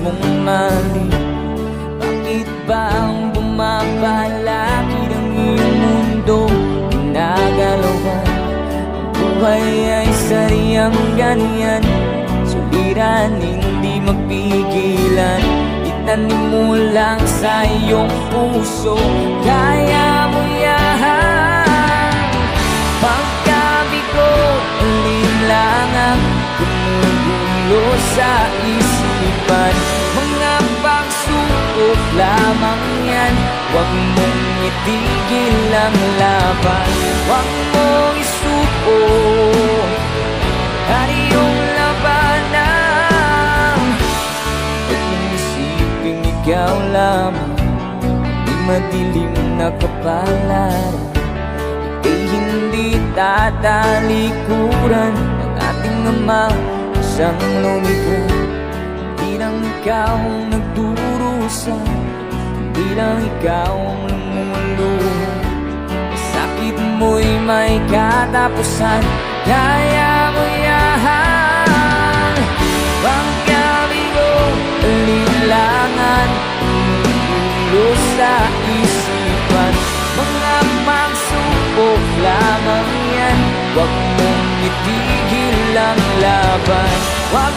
mong mali. Bakit ba ang bumapalaki ng iyong mundo? Pinagalawan Ang buhay ay sariyang ganyan. Suliran, hindi magpigilan. Itanim mo lang sa iyong puso. Kaya mo yan Pagkabigo, alinlangan Gumugulo sa isip. Lamang yan. Huwag mong itigil ang laban. Huwag mong isuko Ang iyong labanan. Huwag mong isiping ikaw lamang Di madilim na kapalaran. Ika'y hindi tatalikuran Ng ating ama Isang lumikha Hindi lang ikaw ang Hindi lang ikaw ang lumuluha Sakit mo'y may katapusan Kaya mo yan Pagkabigo, linlangan Umuulo sa isipan. Mga pagsubok lamang yan Huwag mong itigil ang laban. Huwag